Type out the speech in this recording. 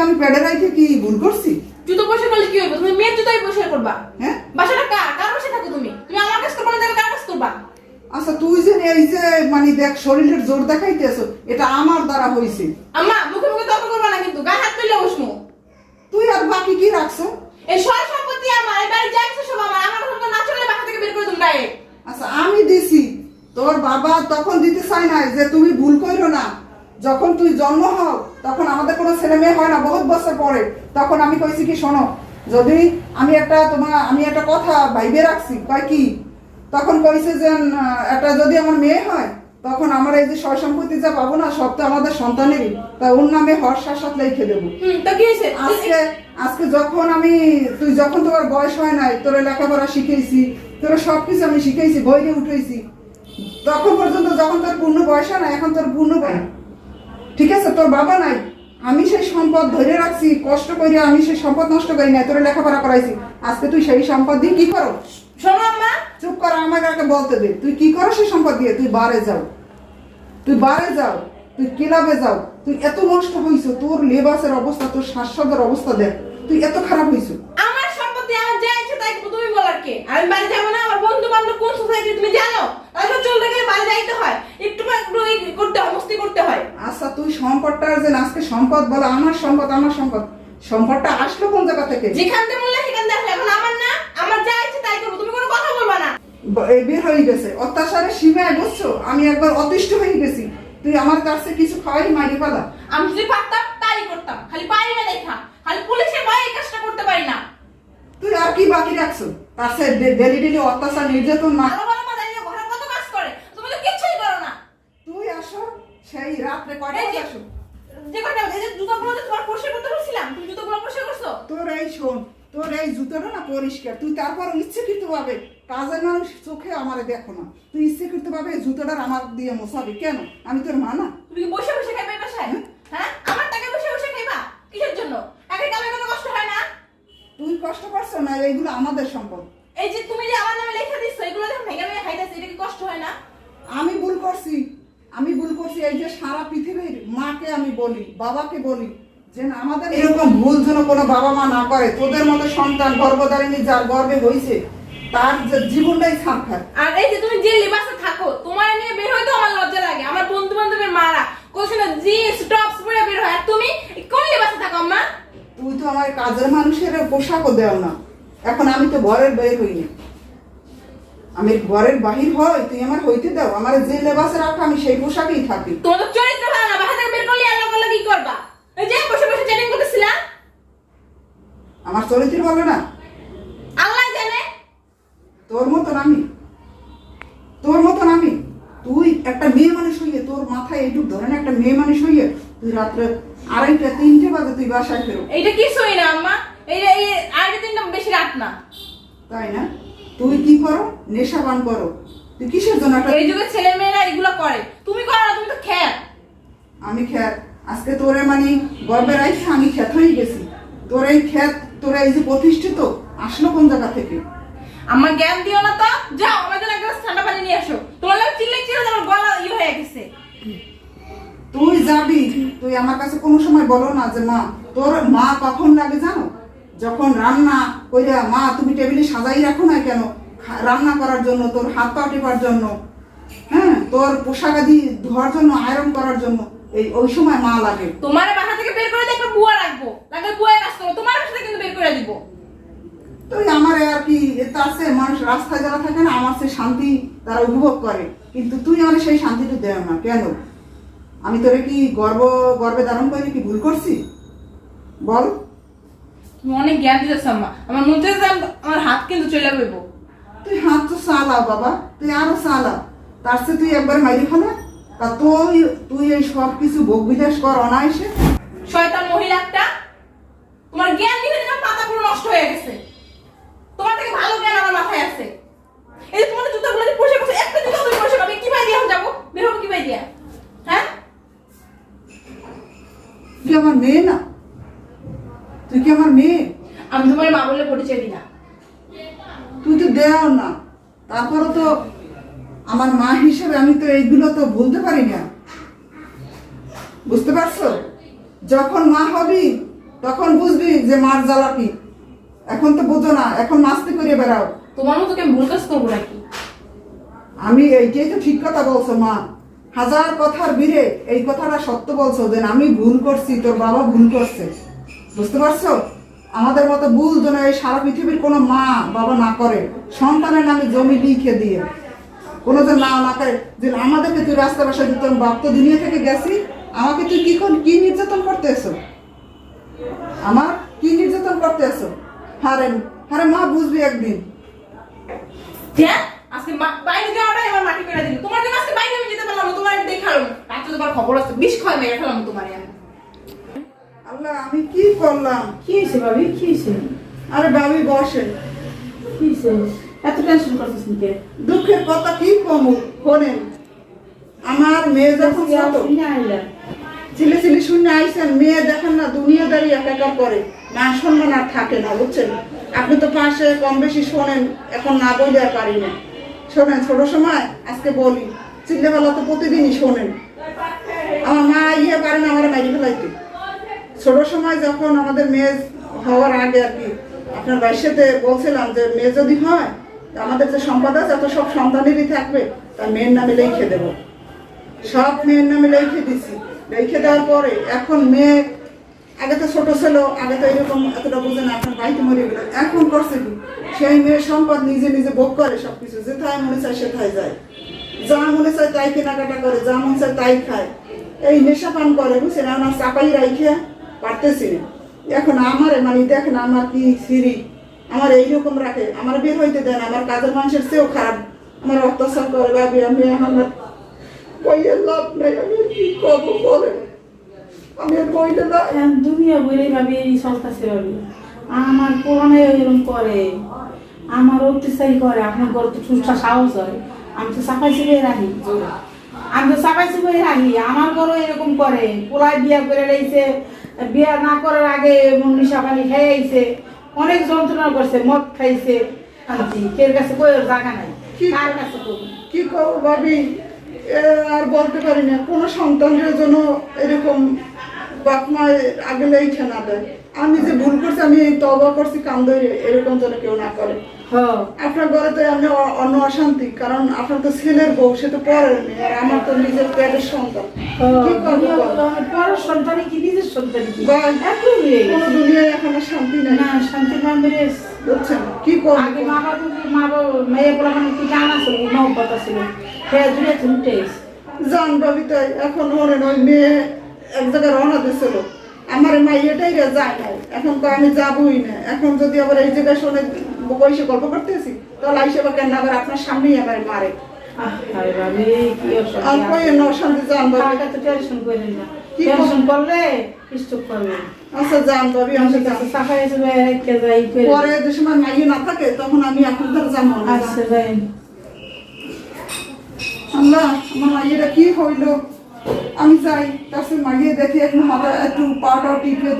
ভুল করছি? জুতো পয়সা করলে কি হইব? তুমি মেয়ের জুতোই পয়সা করবা। হ্যাঁ? বাসাটা কার কার বাসায় থাকো তুমি? তুমি আমার কাছে করবা না তাহলে কার কাছে করবা? আচ্ছা তুই যে এই যে মানে দেখ শরীরের জোর দেখাইতেছ এটা আমার দ্বারা হয়েছে আম্মা মুখে মুখে তর্ক করবা না কিন্তু গায়ে হাত তুললে বসমু তুই আর বাকি কি রাখছো? এই সয় সম্পত্তি আমার এই বাড়ি যা কিছু সব আমার আমার কথা না চলে বাসা থেকে বের করে তুমি আচ্ছা আমি দিছি। তোর বাবা তখন দিতে চাই না যে তুমি ভুল করো না। যখন তুই জন্ম হও তখন আমাদের কোনো ছেলে মেয়ে হয় না বহুত বছর পরে। তখন আমি কইছি কি শোনো যদি আমি একটা তোমার আমি একটা কথা ভাইবে রাখছি কয় কি? তখন কইছে যে একটা যদি আমার মেয়ে হয় তখন আমার এই যে সয় সম্পত্তি যা পাবো না সব তো আমাদের সন্তানেরই। তা ওর নামে হর্ষার সাথে লিখে দেবো। আজকে আজকে যখন আমি তুই যখন তোমার বয়স হয় নাই তোর লেখাপড়া শিখেছি তোর সবকিছু আমি শিখেছি বইরে উঠেছি তখন পর্যন্ত যখন তোর পূর্ণ বয়স হয় না এখন তোর পূর্ণ বয়স। ঠিক আছে তোর বাবা নাই। আমি সেই সম্পদ ধরে রাখছি কষ্ট করে আমি সেই সম্পদ নষ্ট করি নাই তোর লেখাপড়া করাইছি। আজকে তুই সেই সম্পদ দিয়ে কি করো? শোনো আম্মা চুপ কর আমাকে আগে বলতে দে। তুই কি করো সেই সম্পদ দিয়ে? তুই বারে যাও। তুই বারে যাও। তুই ক্লাবে যাও। তুই এত নষ্ট হইছ তোর লেবাসের অবস্থা তোর শ্বাসের অবস্থা দেখ। তুই এত খারাপ হইছ। আমার সম্পত্তি আমার যা ইচ্ছে তাই তুমি বলার কে? আমি বাড়ি যাব না আমার কোন সোসাইটি তুমি জানো? তাহলে চলতে গেলে বাড়ি যাইতে হয়। একটু করতে হয় মস্তি করতে হয়। আচ্ছা তুই সম্পদটা যে আজকে সম্পদ বলে আমার সম্পদ আমার সম্পদ। সম্পদটা আসলো কোন জায়গা থেকে? যেখান থেকে বললে সেখান থেকে। এখন আমার না আমার যা ইচ্ছে তাই করব। তুমি কোনো কথা বলবা না। বের হয়ে গেছে। অত্যাচারের সীমায় বুঝছ আমি একবার অতিষ্ঠ হয়ে গেছি। তুই আমার কাছে কিছু খাওয়াই মারি পালা আমি যদি পারতাম তাই করতাম। খালি পারি না দেখা খালি পুলিশের ভয়ে এই কাজটা করতে পারি না। তুই আর কি বাকি রাখছো? তার সে ডেলি ডেলি অত্যাচার নির্যাতন না। তুই আসো সেই রাত্রে কয়টা আসো? তোর এই শোন তোর এই জুতোটা না পরিষ্কার তুই তারপর ইচ্ছাকৃত ভাবে কাজের মানুষ চোখে আমারে দেখো না। তুই ইচ্ছাকৃত ভাবে জুতোটার আমার দিয়ে মোছাবি কেন? আমি তোর মা না। তুমি বসে বসে খাইবে এই বাসায় হ্যাঁ আমার টাকা বসে বসে খাইবা কিসের জন্য একা কামে কোনো কষ্ট হয় না তুই কষ্ট না এইগুলো আমাদের সম্পদ। এই যে তুমি যে আমার নামে লেখা দিচ্ছ এগুলো যখন ভেঙে ভেঙে খাইতেছে এটা কি কষ্ট হয় না? আমি ভুল করছি। আমি ভুল করছি এই যে সারা পৃথিবীর মাকে আমি বলি বাবাকে বলি যে না, আমাদের এরকম ভুল যেন কোনো বাবা মা না করে তোদের মতো সন্তান গর্ভধারিণী যার গর্বে হয়েছে তার যে জীবনটাই খায় আর এই যে তুমি যে লিবাসে থাকো তোমার নিয়ে বের হইতো আমার লজ্জা লাগে। আমার বন্ধু বান্ধবের মারা কোথাও জিন্স টপস পরে বের হয়। আর তুমি কোন লিবাসে থাকো আম্মা? তুই তো আমার কাজের মানুষের পোশাকও দেও না। এখন আমি তো ঘরের বের হইনি আমি ঘরের বাহির হই তুই আমার হইতে দাও। আমার যে লেবাসে রাখো আমি সেই পোশাকেই থাকি। তোমার চরিত্র ভালো না বাসা বের করলে আল্লাহ করলে কি করবা? এই যে বসে বসে চ্যাটিং করতেছিলাম। আমার চরিত্র বলে না? আল্লাহ জানে। তোর মতন আমি। তোর মতন আমি। তুই একটা মেয়ে মানুষ হইয়ে তোর মাথায় এইটুক ধরে না একটা মেয়ে মানুষ হইয়ে তুই রাত্রে আড়াইটা তিনটে বাজে তুই বাসায় ফেরো। এইটা কিছুই না আম্মা। এই তিনটা বেশি রাত না। তাই না? তুই কি করো? নেশা পান করো। তুই কিসের জন্য একটা এই যুগের ছেলে মেয়েরা এগুলো করে। তুমি করো না তুমি তো খ্যাত। আমি খ্যাত। আজকে তোরে মানে গর্বে রাখছে আমি খ্যাত হয়ে গেছি। তোর এই খ্যাত তোর এই যে প্রতিষ্ঠিত আসলো কোন জায়গা থেকে? আমার জ্ঞান দিও না তো। যাও আমার জন্য এক গ্লাস ঠান্ডা পানি নিয়ে আসো। তোমার লাগে চিল্লে চিল্লে আমার গলা ই হয়ে গেছে। তুই যাবি। তুই আমার কাছে কোনো সময় বলো না যে মা তোর মা কখন লাগে জানো? যখন রান্না কইরা মা তুমি টেবিলে সাজাই রাখো না কেন? রান্না করার জন্য তোর হাত পা টেপার জন্য হ্যাঁ? তোর পোশাক আদি ধোয়ার জন্য আয়রন করার জন্য এই ওই সময় মা লাগে। তোমার বাসা থেকে বের করে একটা বুয়া রাখব লাগলে বুয়া কাজ করো। তোমার বাসা থেকে কিন্তু বের করে দিব। তুই আমার আর কি এটা আছে মানুষ রাস্তায় যারা থাকে না আমার সে শান্তি তারা উপভোগ করে। কিন্তু তুই আমার সেই শান্তিটা দেয় না কেন? আমি তোরে কি গর্ব গর্বে ধারণ করে কি ভুল করছি? বল। তুমি অনেক জ্ঞান দিতেছ আম্মা। আমার মনে হচ্ছে আমার হাত কিন্তু চলে যাব। তুই হাত তো চালা বাবা তুই আরও চালা তার চেয়ে তুই একবার মাইরি ফেলা। তা তুই তুই এই সব কিছু ভোগ বিলাস কর অনায়াসে। শয়তান মহিলা একটা। তোমার জ্ঞান দিবে দিলাম পাতা পুরো নষ্ট হয়ে গেছে। তোমার থেকে ভালো জ্ঞান আমার মাথায় আছে। এই তোমার জুতাগুলো যে পরিষ্কার করছে একটা জুতা তুমি পরিষ্কার করবে কি পাই দিয়ে যাব? বের হব কি পাই দিয়া? হ্যাঁ? তুই আমার মেয়ে না? কি আমার মেয়ে? আমি তোমার মা বলে পরিচয় দিই না। তুই তো দেও না। তারপরে তো আমার মা হিসেবে আমি তো এইগুলো তো ভুলতে পারি না। বুঝতে পারছ? যখন মা হবি তখন বুঝবি যে মার জ্বালা কি। এখন তো বুঝো না এখন মাস্তি করে বেড়াও। তোমার মতো কি আমি ভুল কাজ করব নাকি? আমি এইটাই তো ঠিক কথা বলছো মা। হাজার কথার বীরে এই কথাটা সত্য বলছো যে আমি ভুল করছি তোর বাবা ভুল করছে। বুঝতে পারছ? আমাদের মতো ভুল যেন এই সারা পৃথিবীর কোনো মা বাবা না করে সন্তানের নামে জমি লিখে দিয়ে। কোনো যে না না করে যে আমাদেরকে তুই রাস্তা বাসা দিত বাপ তো দুনিয়া থেকে গেছি আমাকে তুই কি কি নির্যাতন করতে এসো আমার কি নির্যাতন করতে এসো হারে হারে মা বুঝবি একদিন। হ্যাঁ? বাইরে মাটি তোমার জন্য আজকে বাইরে আমি যেতে পারলাম না, তোমার দেখালাম। রাত্রে তোমার খবর আছে বিষ খয় মেরে ফেলাম তোমার আল্লাহ আমি কি করলাম? কি হয়েছে ভাবি? কি হয়েছে? আরে বাবি বসেন কি হয়েছে? এত টেনশন করছিস নাকি? দুঃখের কথা কি কমু? শোনেন আমার মেয়ে যখন ছোট ছিলে ছিলে শূন্য আইসেন মেয়ে দেখেন না দুনিয়াদারি একাকার করে। মা সম্মান আর থাকে না বুঝছেন? আপনি তো পাশে কম বেশি শোনেন এখন না বইলে আর পারি না। শোনেন ছোট সময় আজকে বলি চিল্লেবেলা তো প্রতিদিনই শোনেন। আমার মা ইয়ে পারে না আমার মাইরি ফেলাইতে। ছোট সময় যখন আমাদের মেয়ে হওয়ার আগে আর কি, আপনার সাথে বলছিলাম যে, মেয়ে যদি হয়, তা আমাদের যে সম্পদ আছে এত সব সন্তানেরই থাকবে তার মেয়ের নামে লিখে দেবো। সব মেয়ের নামে লিখে দিছি। লিখে দেওয়ার পরে এখন মেয়ে, আগে তো ছোটো ছিল, আগে তো এরকম এতটা বুঝে না, এখন বাড়িতে মরে গেল। এখন করছে কি, সেই মেয়ের সম্পদ নিজে নিজে ভোগ করে, সবকিছু, যেথায় মনে চায় সেথায় যায়। যা মনে চায় তাই কেনাকাটা করে, যা মনে চায় তাই খায়। এই নেশা পান করে, বুঝছেন? আমার চাপাই রাইখে পারতেছি না। এখন আমারে মানে দেখেন আমার কি সিঁড়ি, আমার এইরকম রাখে, আমার বের হইতে দেন আমার কাজের মানুষের চেয়েও খারাপ, আমার অত্যাচার করে, ভাবি, আমি আমার কইয়ের লাভ নেই, আমি কি করব বলেন? আমি কইলে না দুনিয়া বইরে ভাবি, এই চলতেছে ভাবি। আমার পুরানো এরকম করে, আমার অত্যাচারই করে, আপনার ঘর তো সুস্থা সাহস হয়। আমি তো চাপাই চিপে রাখি। আমি তো চাপাই চিপে রাখি, আমার ঘরও এরকম করে, পোলায় বিয়া করে রয়েছে বিয়া না করার আগে নিশা পানি খেয়ে আইছে অনেক যন্ত্রণা করছে মদ খাইছে। শান্তি কের কাছে কই জায়গা নাই? কার কাছে কি করব ভাবি আর বলতে পারি না। কোনো সন্তানের জন্য এরকম বাপ মা আগে লেখে না দেয়। আমি যে ভুল করছি আমি তবা করছি কান্দরে এরকম যেন কেউ না করে। আপনার ঘরে তো আমি অন্য অশান্তি কারণ আপনার তো ছেলের বউ সে তো পরের মেয়ে আর আমার তো নিজের পেটের সন্তান। করব পরের সন্তানই কি নিজের সন্তানই কি? বল। একই কোনো দুনিয়ায় এখন শান্তি নেই। না শান্তি বুঝছেন? কি আগে মা বাবা মা বাবা মেয়ে বলা মানে কি জানা ছিল মহব্বত ছিল। সে দূরে ছুটে জান ভাবি তাই এখন মনে মেয়ে এক জায়গায় রওনা দিছিল। আমার মা এটাই রে যায় নাই। এখন তো আমি যাবই না। এখন যদি আবার এই জায়গায় শুনে বয়সে গল্প করতেছি তাহলে আইসে বা কেন আবার আপনার সামনেই আমার মারে। আচ্ছা পরে যে সময় মাইয়ে না থাকে তখন আমি এখন তার জানো আচ্ছা যাই। আল্লাহ আমার মাইয়েরা কি হইল? আমি যাই তার সে মাইয়ে দেখি একটু মাথা একটু পাটাও টিপে দিই।